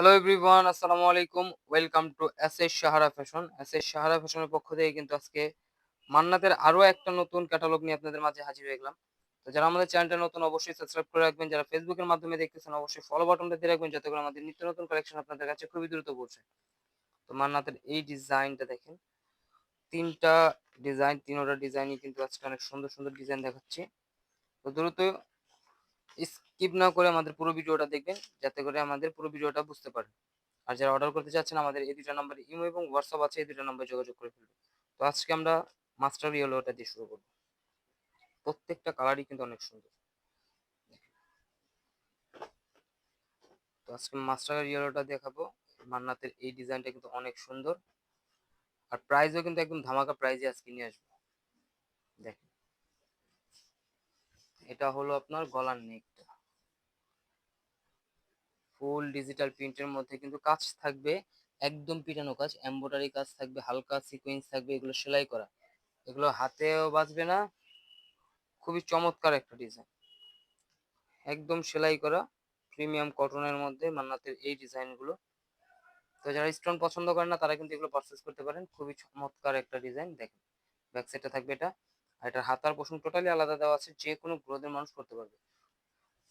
Hello everyone আসসালামু আলাইকুম welcome to S S Sahara fashion S S Sahara ফ্যাশনের পক্ষ থেকে কিন্তু আজকে মান্নাতের আরও একটা নতুন ক্যাটালগ নিয়ে আপনাদের মাঝে হাজির হয়ে গেলাম। তো যারা আমাদের চ্যানেলটা নতুন, অবশ্যই সাবস্ক্রাইব করে রাখবেন। যারা ফেসবুকের মাধ্যমে দেখতেছেন, অবশ্যই ফলো বাটনটা দিয়ে রাখবেন যাতে করে আমাদের নিত্য নতুন কালেকশন আপনাদের কাছে খুবই দ্রুত পৌঁছে। তো মান্নাতের এই ডিজাইনটা দেখেন। তিনটা ডিজাইন তিনোটা ডিজাইনই কিন্তু আজকে অনেক সুন্দর সুন্দর ডিজাইন দেখাচ্ছি। তো দ্রুত স্কিপ না করে আমাদের পুরো ভিডিওটা দেখবেন, যাতে করে আমাদের পুরো ভিডিওটা বুঝতে পারেন। আর যারা অর্ডার করতে চাচ্ছেন, আমাদের এই দুটো নাম্বারে ইমো এবং হোয়াটসঅ্যাপ আছে, এই দুটো নাম্বারে যোগাযোগ করে ফেলবেন। তো আজকে আমরা মাস্টার ইয়েলোটা দিয়ে শুরু করব। প্রত্যেকটা কালারই কিন্তু অনেক সুন্দর। তো আজকে মাস্টার ইয়েলোটা দেখাবো। মান্নাতের এই ডিজাইনটা কিন্তু অনেক সুন্দর। আর প্রাইসও কিন্তু একদম ধামাকা প্রাইজে আজকে নিয়ে আসব। দেখেন। এটা হলো আপনার গলার নেকটা ফুল ডিজিটাল প্রিন্টের মধ্যে কিন্তু কাজ থাকবে, একদম পিটানো কাজ এমব্রয়ডারি কাজ থাকবে, হালকা সিকোয়েন্স থাকবে, এগুলো সেলাই করা। এগুলো হাতেও বাঁচবে না, খুবই চমৎকার একটা ডিজাইন একদম সেলাই করা প্রিমিয়াম কটনের মধ্যে মান্নাতের এই ডিজাইনগুলো তো যারা স্টোন পছন্দ করেন না, তারা কিন্তু এগুলো পারচেস করতে পারেন। খুবই চমৎকার একটা ডিজাইন দেখেন। ব্যাক সাইডটা থাকবে এটা। আর এটার হাতার পোষণ টোটালি আলাদা দেওয়া আছে যে কোনো গ্রোদের মানুষ করতে পারবে।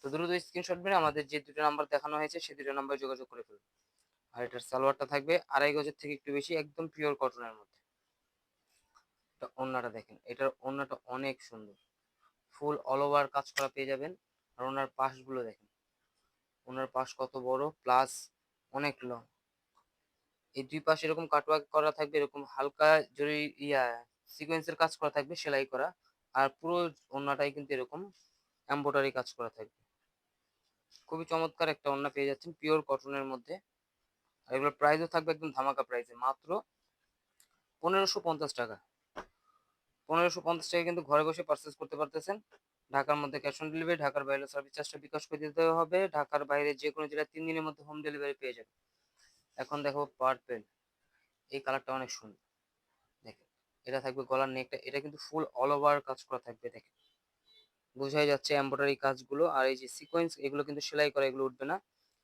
তো দ্রুত স্ক্রিনশট মেরে আমাদের যে দুটো নাম্বার দেখানো হয়েছে সেই দুটো নাম্বারে যোগাযোগ করে ফেলুন। আর এটার সালোয়ারটা থাকবে আড়াই গজের থেকে একটু বেশি, একদম পিওর কটনের মধ্যে। এটা ওন্নাটা দেখেন, এটার ওন্নাটা অনেক সুন্দর। ফুল অল ওভার কাজ করা পেয়ে যাবেন। আর ওনার পাশগুলো দেখেন ওনার পাশ কত বড় প্লাস অনেক লং এই দুই পাশে এরকম কাটওয়ার্ক করা থাকবে, এরকম হালকা জরি ইয়া সিকোয়েন্সের কাজ করা থাকবে, সেলাই করা। আর পুরো ওন্নাটাই কিন্তু এরকম এম্ব্রয়ডারি কাজ করা থাকবে। খুবই চমৎকার একটা ওড়না পেয়ে যাচ্ছেন পিওর কটনের মধ্যে। আর এগুলোর প্রাইসও থাকবে একদম ধামাকা প্রাইসে মাত্র পনেরোশো পঞ্চাশ টাকা। পনেরোশো পঞ্চাশ টাকা কিন্তু ঘরে বসে পারচেস করতে পারতেছেন। ঢাকার মধ্যে ক্যাশ অন ডেলিভারি ঢাকার বাইরে সার্ভিস চার্জটা বিকাশ করে দিতে হবে। ঢাকার বাইরে যে কোনো জেলায় তিন দিনের মধ্যে হোম ডেলিভারি পেয়ে যাবে এখন দেখো পার্পেল এই কালারটা অনেক সুন্দর। দেখেন, এটা থাকবে গলার নেকটা এটা কিন্তু ফুল অল ওভার কাজ করা থাকবে, দেখেন। বোঝাই যাচ্ছে এমব্রয়ডারি কাজগুলো আর এই যে সিকোয়েন্স এগুলো কিন্তু সেলাই করা এগুলো উঠবে না।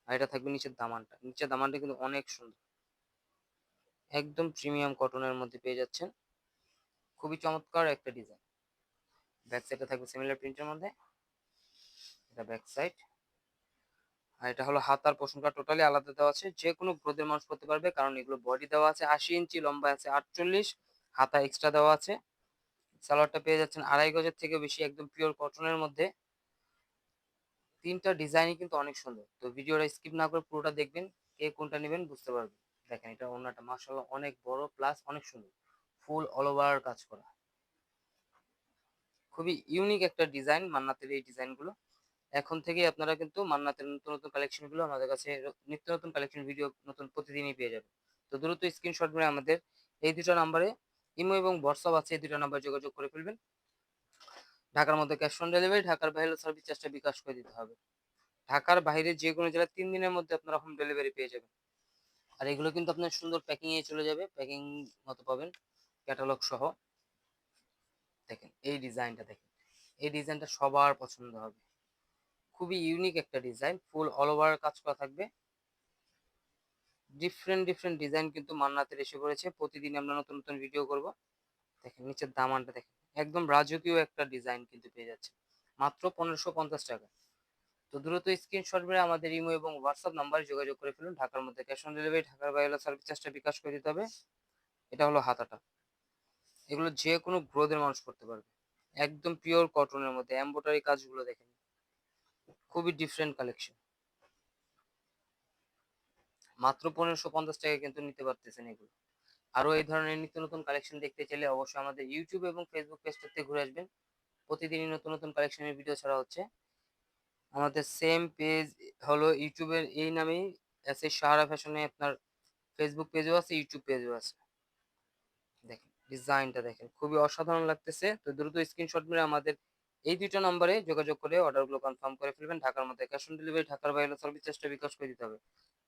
আর এটা থাকবে নিচের দামানটা। নিচের দামানটা কিন্তু অনেক সুন্দর। একদম প্রিমিয়াম কটনের মধ্যে পেয়ে যাচ্ছেন। খুবই চমৎকার একটা ডিজাইন ব্যাক সাইডটা থাকবে সিমিলার প্রিন্টের মধ্যে। এটা ব্যাক সাইড আর এটা হলো হাত হাতার পোষণটা টোটালি আলাদা দেওয়া আছে। যে কোনো গ্রোদের মানুষ করতে পারবে কারণ এগুলো বডি দেওয়া আছে আশি ইঞ্চি, লম্বা আছে আটচল্লিশ, হাতা এক্সট্রা দেওয়া আছে। সালোয়ারটা পেয়ে যাচ্ছেন আড়াই গজের থেকে বেশি একদম পিওর কটনের মধ্যে। তিনটা ডিজাইনই কিন্তু অনেক সুন্দর। তো ভিডিওটা স্কিপ না করে পুরোটা দেখবেন, কে কোনটা নেবেন বুঝতে পারবেন। দেখেন এটা অন্যটা মাসাল্লাহ অনেক বড় প্লাস অনেক সুন্দর। ফুল অল ওভার কাজ করা। খুবই ইউনিক একটা ডিজাইন মান্নাতের এই ডিজাইনগুলো এখন থেকে আপনারা কিন্তু মান্নাতের নতুন নতুন কালেকশনগুলো আমাদের কাছে নিত্য নতুন কালেকশন ভিডিও নতুন প্রতিদিনই পেয়ে যাবে তো দ্রুত স্ক্রিনশট মেরে আমাদের এই দুটো নাম্বারে ইমো এবং হোয়াটসঅ্যাপ আছে দুটো নাম্বার যোগাযোগ করে ফেলবেন। ঢাকার মধ্যে ক্যাশ অন ডেলিভারি ঢাকার বাইরে সার্ভিস চার্জটা বিকাশ করে দিতে হবে। ঢাকার বাইরে যে কোনো জেলায় তিন দিনের মধ্যে আপনারা হোম ডেলিভারি পেয়ে যাবেন। আর এগুলো কিন্তু আপনার সুন্দর প্যাকিং এ চলে যাবে প্যাকিং মতো পাবেন ক্যাটালগ সহ। দেখেন, এই ডিজাইনটা দেখেন, এই ডিজাইনটা সবার পছন্দ হবে। খুবই ইউনিক একটা ডিজাইন ফুল অল ওভার কাজ করা থাকবে। ডিফারেন্ট ডিফারেন্ট ডিজাইন কিন্তু মান্নাতের এসে পড়েছে। প্রতিদিন আমরা নতুন নতুন ভিডিও করব। দেখেন, নিচের দামানটা দেখেন। একদম রাজকীয় একটা ডিজাইন কিন্তু পেয়ে যাচ্ছে। মাত্র পনেরোশো পঞ্চাশ টাকা। তো দ্রুত স্ক্রিনশট মেরে আমাদের ইমো এবং হোয়াটসঅ্যাপ নাম্বারে যোগাযোগ করে ফেলুন। ঢাকার মধ্যে ক্যাশ অন ডেলিভারি ঢাকার বাইরে সার্ভিস চার্জটা বিকাশ করে দিতে হবে। এটা হলো হাতাটা। এগুলো যে কোনো গ্রোদের মানুষ করতে পারবে। একদম পিওর কটনের মধ্যে এম্বোটারি কাজগুলো দেখেন। খুবই ডিফারেন্ট কালেকশন মাত্র পনেরোশো পঞ্চাশ টাকা কিন্তু নিতে পারতেছেন এগুলো। আরও এই ধরনের নিত্য নতুন কালেকশন দেখতে চাইলে অবশ্যই আমাদের ইউটিউব এবং ফেসবুক পেজটাতে ঘুরে আসবেন। প্রতিদিনই নতুন নতুন কালেকশনের ভিডিও ছাড়া হচ্ছে। আমাদের সেম পেজ হলো ইউটিউবের এই নামেই এস এস সাহারা ফ্যাশনে আপনার ফেসবুক পেজও আছে ইউটিউব পেজও আছে। দেখেন ডিজাইনটা দেখেন, খুবই অসাধারণ লাগতেছে। তো দ্রুত স্ক্রিনশট মেরে আমাদের এই দুটো নম্বরে যোগাযোগ করে অর্ডারগুলো কনফার্ম করে ফেলবেন। ঢাকার মধ্যে ক্যাশ অন ডেলিভারি ঢাকার বাইরে সার্ভিস চেষ্টা বিকাশ করে দিতে হবে।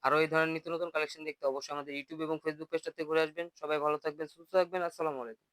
আরও এই ধরনের নিত্য নতুন কালেকশন দেখতে অবশ্যই আমাদের ইউটিউব এবং ফেসবুক পেজটাতে ঘুরে আসবেন। সবাই ভালো থাকবেন, সুস্থ থাকবেন। আসসালামু আলাইকুম।